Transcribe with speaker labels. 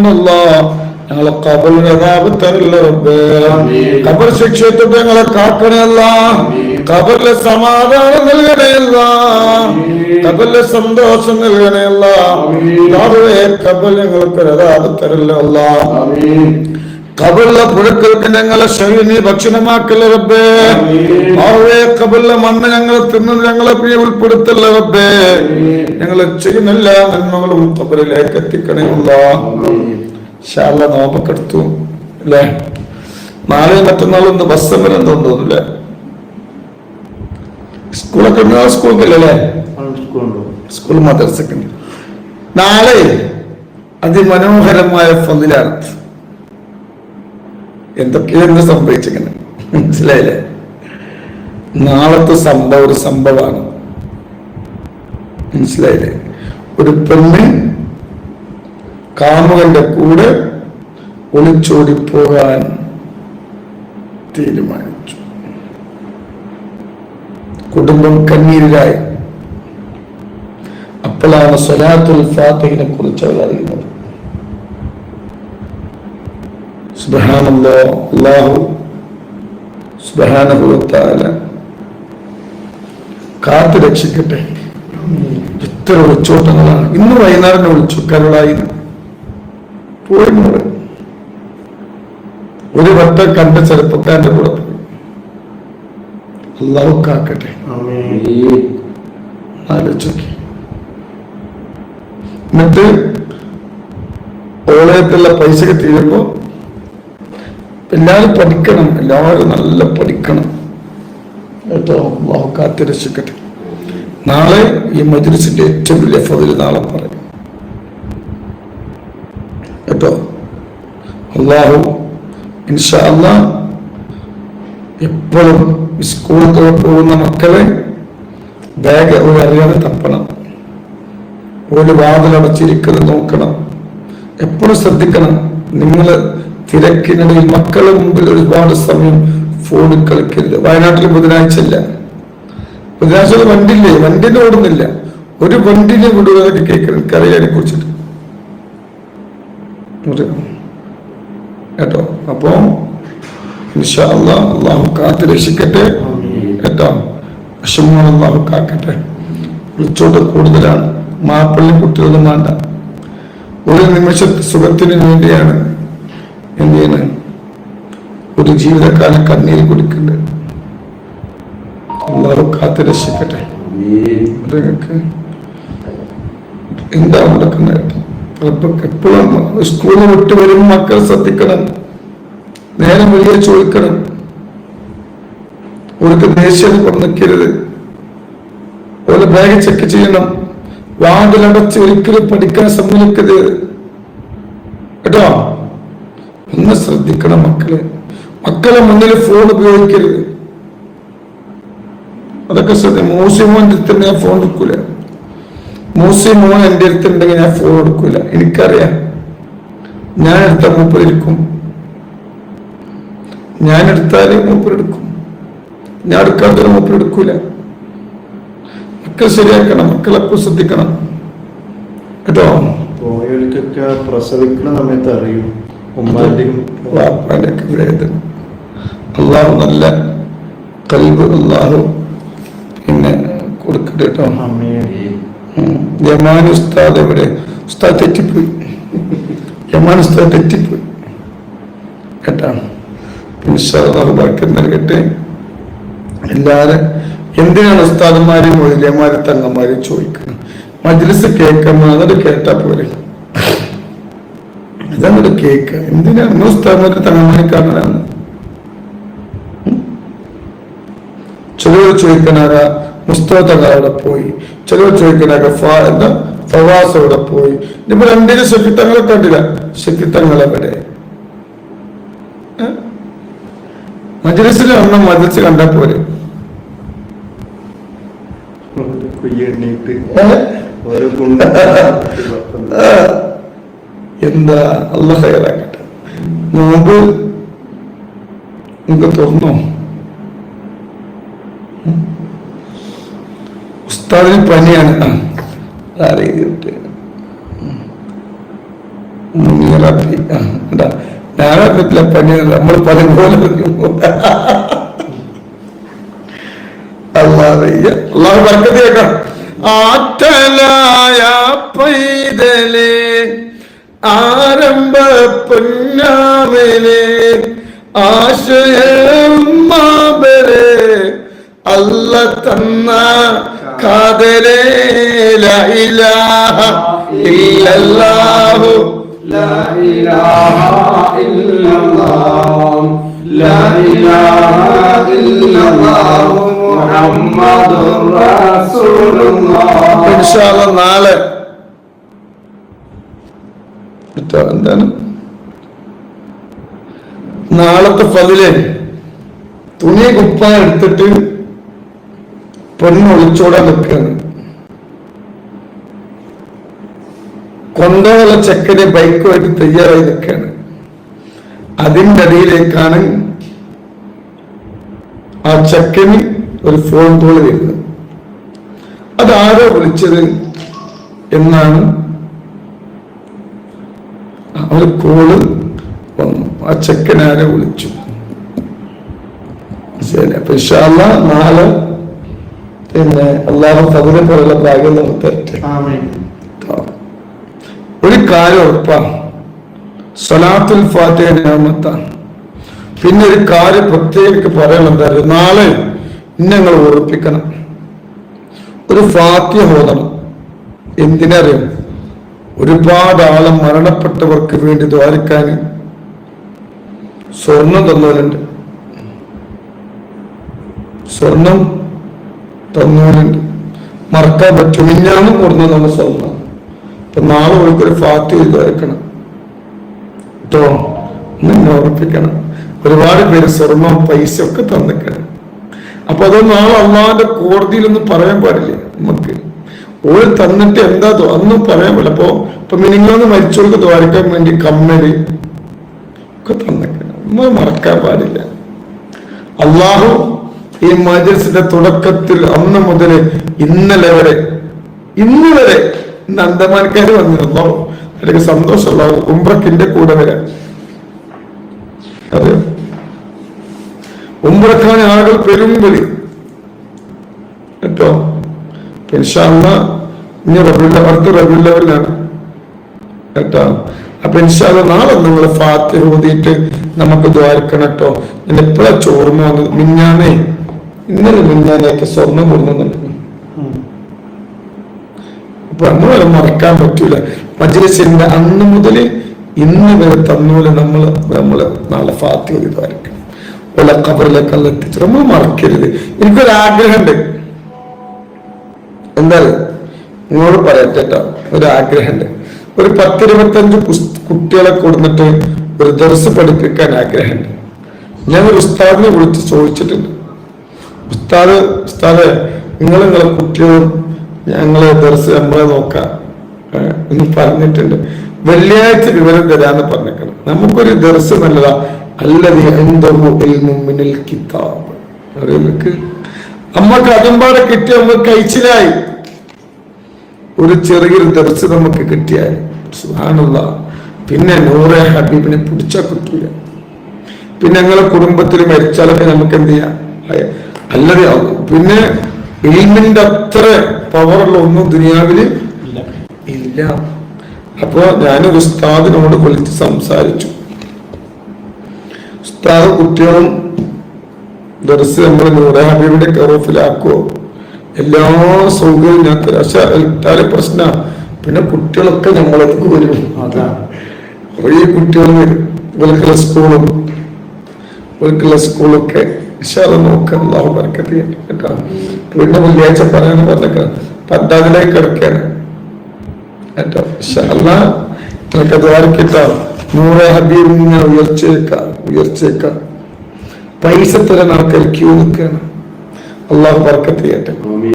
Speaker 1: തരണമല്ല ഞങ്ങളെ കബറിന് യഥാപത്തരല്ല റബ്ബേ കബർ ശിക്ഷയത്തെ ഞങ്ങളെ കാക്കണയല്ല കബറിലെ സമാധാനം നൽകണയല്ല കബറിലെ സന്തോഷം നൽകണയല്ല കബറെ കബർ ഞങ്ങൾക്ക് യഥാപത്തരല്ല അല്ല കബറിലെ പുഴക്കൾക്ക് ഞങ്ങളെ ശരീരം ഭക്ഷണമാക്കല്ല റബ്ബേ ആവേ കബറിലെ മണ്ണ് ഞങ്ങൾ തിന്നത് ഞങ്ങളെ പ്രിയ ഉൾപ്പെടുത്തല്ല റബ്ബേ ഞങ്ങൾ ചെയ്യുന്ന എല്ലാ നന്മകളും കബറിലേക്ക് എത്തിക്കണമല്ല ശാല നോമ്പക്കെടുത്തു അല്ലേ? നാളെ മറ്റന്നാളൊന്ന് ബസ് സമരം തോന്നുന്നില്ല? സ്കൂളൊക്കെ ഉണ്ടോ സ്കൂളിലല്ലേ സ്കൂൾ മദ്രസക്ക് നാളെ അതിമനോഹരമായ ഫതിലാണ് എന്തൊക്കെയാണ് സംഭവിച്ചിങ്ങനെ. മനസ്സിലായില്ലേ? നാളത്തെ സംഭവം ഒരു സംഭവമാണ് മനസ്സിലായില്ലേ? ഒരു പെണ്ണ് കാമുകന്റെ കൂടെ ഒളിച്ചോടി പോകാൻ തീരുമാനിച്ചു. കുടുംബം കണ്ണീരിലായി. അപ്പോഴാണ് സ്വലാത്തുൽ ഫാത്തിഹിനെ കുറിച്ച് അവർ അറിയുന്നത്. കാത്തു രക്ഷിക്കട്ടെ ഇത്ര ഒളിച്ചോട്ടങ്ങളാണ് ഇന്ന് വൈകുന്നേരം ഒളിച്ചു കരുളായി പോയി. ഒരു വട്ടം കണ്ട ചെറുപ്പക്കാരന്റെ കൂടെ പോയി. അള്ളാഹു കാക്കട്ടെ ആലോചിച്ചു എന്നിട്ട് ഓളയത്തുള്ള പൈസക്ക് തീരുമ്പോ എല്ലാവരും പഠിക്കണം എല്ലാവരും നല്ല പഠിക്കണം. കേട്ടോ അള്ളാഹു കാത്തിരക്ഷിക്കട്ടെ. നാളെ ഈ മജ്ലിസിന്റെ ഏറ്റവും വലിയ ഫതിൽ നാളെ പറയും. കേട്ടോ. അള്ളാഹു ഇൻഷാ അല്ലാ എപ്പോഴും സ്കൂളിൽ പോകുന്ന മക്കളെ ബാഗ് അറിയാതെ തപ്പണം. ഒരു വാതിലടച്ചിരിക്കുന്നത് നോക്കണം. എപ്പോഴും ശ്രദ്ധിക്കണം. നിങ്ങൾ തിരക്കിനിടയിൽ മക്കളെ മുമ്പിൽ ഒരുപാട് സമയം ഫോണിൽ കളിക്കരുത്. വയനാട്ടിൽ ബുധനാഴ്ച ഇല്ല ബുധനാഴ്ച വണ്ടിയില്ലേ? വണ്ടിയിൽ ഓടുന്നില്ല. ഒരു വണ്ടിനെ വിടുക കേൾക്കണം എനിക്കറിയാനെ കുറിച്ചിട്ട്. കേട്ടോ? അപ്പോ അള്ളാഹു കാത്ത് രക്ഷിക്കട്ടെ. കേട്ടോ? വിഷമങ്ങൾ അള്ളാഹു കാക്കട്ടെ. വിളിച്ചോട്ട് കൂടുതലാണ്. മാപ്പിള്ളി കുട്ടികളൊന്നും വേണ്ട. ഒരു നിമിഷം സുഖത്തിന് വേണ്ടിയാണ് എന്ത് ചെയ്യുന്നത് ഒരു ജീവിതകാലം കണ്ണീര് കുടിക്കുന്നുണ്ട് അള്ളാഹു കാത്ത് രക്ഷിക്കട്ടെ. നിങ്ങൾക്ക് എന്താ നടക്കുന്നത്? എപ്പോഴും സ്കൂളിൽ വിട്ട് വരുമ്പോൾ മക്കൾ ശ്രദ്ധിക്കണം. നേരം വലിയ ചോദിക്കണം. ഓർക്ക് ദേഷ്യം നിൽക്കരുത്. ഓരോ ബാഗ് ചെക്ക് ചെയ്യണം. വാതിലടച്ച് ഒരിക്കലും പഠിക്കാൻ സമ്മതിക്കരുത്. കേട്ടോ? ഒന്ന് ശ്രദ്ധിക്കണം മക്കളെ. മക്കളെ മുന്നിൽ ഫോൺ ഉപയോഗിക്കരുത്. അതൊക്കെ ശ്രദ്ധ മോശമോ തന്നെ ഫോൺ എടുക്കൂല. മൂസി മോൻ എന്റെ അടുത്തുണ്ടെങ്കിൽ ഞാൻ ഫോൺ എടുക്കൂല. എനിക്കറിയാം. ഞാൻ എടുത്ത മൂപ്പർ ഇരിക്കും ഞാൻ എടുത്താൽ മൂപ്പർ എടുക്കും. ഞാൻ എടുക്കാത്തൊരു മൂപ്പർ എടുക്കൂല. മക്കൾ ശരിയാക്കണം മക്കളൊക്കെ ശ്രദ്ധിക്കണം. കേട്ടോ?
Speaker 2: പ്രസവിക്കുന്ന സമയത്ത് അറിയും. ഉമ്മാന്റെയും
Speaker 1: വാപ്പാനൊക്കെ വേദന അള്ളാഹു നല്ല കൽവ് അള്ളാഹു പിന്നെ കൊടുക്കട്ടെ കേട്ടോ.
Speaker 2: അമ്മയെ.
Speaker 1: യമാൻ ഉസ്താദ് എവിടെ? ഉസ്താദ് തെറ്റിപ്പോയി. യമാൻ തെറ്റിപ്പോയി. കേട്ടാണ്. ബർക്കത്ത് നൽകട്ടെ. എല്ലാരും എന്തിനാണ് ഉസ്താദന്മാരെയും മൊഴിലന്മാരും തങ്ങന്മാരെയും ചോദിക്കുന്നത്? മജ്ലിസ് കേൾക്കുന്ന അതൊരു കേട്ടാ പോലെ അതങ്ങോട്ട് കേക്ക് എന്തിനാണ്? ഉസ്താദന്മാരെ തങ്ങന്മാരെ കാണാനാണ്? ചിലവർ അവിടെ പോയി. ചിലവർ ചോദിക്കുന്ന ഗഫ എന്ന ഫവാസ് അവിടെ പോയി. ഇനിയിപ്പോ രണ്ടിനും ശക്തിത്തങ്ങളെ കണ്ടില്ല. ശക്തിത്തങ്ങൾ എവിടെ ഏ? മജ്ലിസിൽ എണ്ണം മജ്ലിസ് കണ്ടാ പോരെ. എന്താ? അല്ല ഹയറാക്കട്ടെ നോമ്പ് നിങ്ങൾക്ക് തുറന്നോ? ഉസ്താദിന് പനിയാണ്? ഞാനറിഞ്ഞിട്ടില്ല പനി നമ്മൾ പനി പോലെ ആറ്റലായ പൈതലേ ആരംഭ പൊന്നാമലെ ആശയമാബരെ അല്ല തന്ന ഇല്ലല്ലാഹു. ഇല്ലല്ലാഹു. ഇല്ലല്ലാഹു. നാളെ. നാളത്തെ പതിലെ തുണി കുപ്പ എടുത്തിട്ട് പെണ്ണ് ഒളിച്ചോടാൻ നിൽക്കുകയാണ്. കൊണ്ടോള ചെക്കനെ ബൈക്കുമായിട്ട് തയ്യാറായി നിൽക്കുകയാണ്. അതിന്റെ അടിയിലേക്കാണ് ആ ചെക്കന് ഒരു ഫോൺ കോൾ വരുന്നത്. അതാരോ വിളിച്ചത് എന്നാണ് ഒരു കോൾ വന്നു. ആ ചെക്കനാരെ വിളിച്ചു? ശരി അപ്പൊ ഇഷാല്ല നാളെ പിന്നെ അള്ളാഹു അതിനെ പോലുള്ള ഭാഗ്യം നമുക്ക് ഒരു കാര്യം ഉറപ്പാണ് സലാത്തുൽ ഫാത്തിഹ നിയമത്താണ് പിന്നെ ഒരു കാര്യം പ്രത്യേകിച്ച് പറയണെന്തായാലും? നാളെ ഞങ്ങൾ ഉറപ്പിക്കണം ഒരു ഫാത്തിഹ ഹോദണം എന്തിനറിയാം? ഒരുപാട് ആളെ മരണപ്പെട്ടവർക്ക് വേണ്ടി ദ്വാരിക്കാൻ സ്വർണം തന്നവരുണ്ട്. സ്വർണം തന്നവരുണ്ട് മറക്കാൻ പറ്റും മിഞ്ഞാന്നും കൊടുന്ന നമ്മൾ സ്വന്തം അപ്പൊ നാളെ ഒരിക്കലും ഫാത്തി ദ്വാരിക്കണം കേട്ടോ നിന്നെ ഉറപ്പിക്കണം. ഒരുപാട് പേര് സ്വർണം പൈസ ഒക്കെ തന്നിക്കണം അപ്പൊ അത് നാളെ അള്ളാന്റെ കോടതിയിലൊന്നും പറയാൻ പാടില്ല നമുക്ക്? ഓൾ തന്നിട്ട് എന്താ ഒന്നും പറയാൻ പറ്റില്ല അപ്പൊ ഇപ്പൊ മിനിങ്ങളൊന്ന് മരിച്ചവർക്ക് ദ്വാരക്കാൻ വേണ്ടി കമ്മൽ ഒക്കെ തന്നിക്കണം ഒന്നും മറക്കാൻ പാടില്ല. അള്ളാഹു ഈ മജസിന്റെ തുടക്കത്തിൽ അന്ന് മുതൽ ഇന്നലെ വരെ ഇന്ന് വരെ ഇന്ന് അന്തമാനക്കാർ വന്നിരുന്നോ? അല്ലെങ്കിൽ സന്തോഷമുള്ള ഉംബ്രക്കിന്റെ കൂടെ വരാൻ അതെ. ഉംബ്രക്കാൻ ആളുകൾ പെരും വിളി കേട്ടോ? ഇൻഷാല്ല ഇനി കേട്ടോ? അപ്പൊ നാളെ നിങ്ങൾ നമുക്ക് ദ്വാരക്കണം കേട്ടോ. എപ്പോഴാ ചോർമ്മ വന്നത് മിഞ്ഞാന്നേ. ഇന്നലെ മിന്നാനൊക്കെ സ്വർണം കൊടുക്കുന്നുണ്ട്. അപ്പൊ അന്ന് വരെ മറക്കാൻ പറ്റൂല. മജ്ലിസിന്റെ അന്ന് മുതൽ ഇന്ന് വരെ തന്നൂല നമ്മൾ നമ്മൾ നാളെ ഫാത്തി ദ്വാരിക്കണം ഉള്ള കബറിലേക്ക് എത്തിച്ചു നമ്മൾ മറക്കരുത്. എനിക്കൊരാഗ്രഹമുണ്ട് എന്താ നിങ്ങളോട് പറയട്ടെ ട്ടോ. ഒരാഗ്രഹമുണ്ട് ഒരു പത്തിരുപത്തഞ്ച് കുട്ടികളെ കൊടുത്തിട്ട് ഒരു ദർസ് പഠിപ്പിക്കാൻ ആഗ്രഹമുണ്ട്. ഞാൻ ഒരു ഉസ്താദിനെ വിളിച്ച് ചോദിച്ചിട്ടുണ്ട്. ഉസ്താദ് ഉസ്താദ് നിങ്ങൾ നിങ്ങളെ കുട്ടികളും ഞങ്ങളെ ദർസ് നമ്മളെ നോക്കാം. എന്ന് പറഞ്ഞിട്ടുണ്ട്. വെള്ളിയാഴ്ച വിവരം തരാന്ന് പറഞ്ഞേക്കണം നമുക്കൊരു ദർസ് നല്ലതാ അല്ലതി എന്തോ മിനൽ കിതാബ്. അറിയുന്നക്ക് നമ്മക്ക് അതുമ്പാടെ കിട്ടിയ നമ്മൾ കഴിച്ചിലായി. ഒരു ചെറിയൊരു ദർസ് നമുക്ക് കിട്ടിയാൽ സുഹാനുള്ള പിന്നെ നൂറെ ഹബീബിനെ പിടിച്ചാൽ കിട്ടൂല. പിന്നെ ഞങ്ങളെ കുടുംബത്തിൽ മരിച്ചാലൊക്കെ നമുക്ക് എന്ത് ചെയ്യാം? അല്ലതെ പിന്നെ ഇൽമിന്റെ അത്ര പവറുള്ള ഒന്നും ദുനിയാവിൽ ഇല്ല. അപ്പോ ഞാൻ ഉസ്താദിനോട് വിളിച്ച് സംസാരിച്ചു. ഉസ്താദ് കുട്ടികളും ദർസ് നമ്മൾ നൂറെ ഹബീബിന്റെ കറൂഫിലാക്കുവോ? എല്ലാ സൗകര്യവും ഞാൻ പക്ഷെ ഇട്ടാലെ പ്രശ്ന. പിന്നെ കുട്ടികളൊക്കെ നമ്മളെടുക്ക് വരും. കുറേ കുട്ടികൾ വരും ഇവർക്കുള്ള സ്കൂളും ഇവർക്കുള്ള സ്കൂളൊക്കെ ഇഷാദ നോക്കാം അള്ളാഹു ബർക്കത്ത് കേട്ടോ. പിന്നെ വെള്ളിയാഴ്ച പറയാന്ന് പറഞ്ഞേക്കാം പത്താതിലേക്ക് കിടക്കാണ് കേട്ടോ. ഇഷാല്ല നിനക്ക് ദ്വാരക്കിട്ടോ നൂറെ ഹബീബ് ഇങ്ങനെ പൈസ തരാൻ ആൾക്കാർ ക്യൂ നിൽക്കുകയാണ് അള്ളാഹു ബർക്കത്ത് ചെയ്യട്ടെ.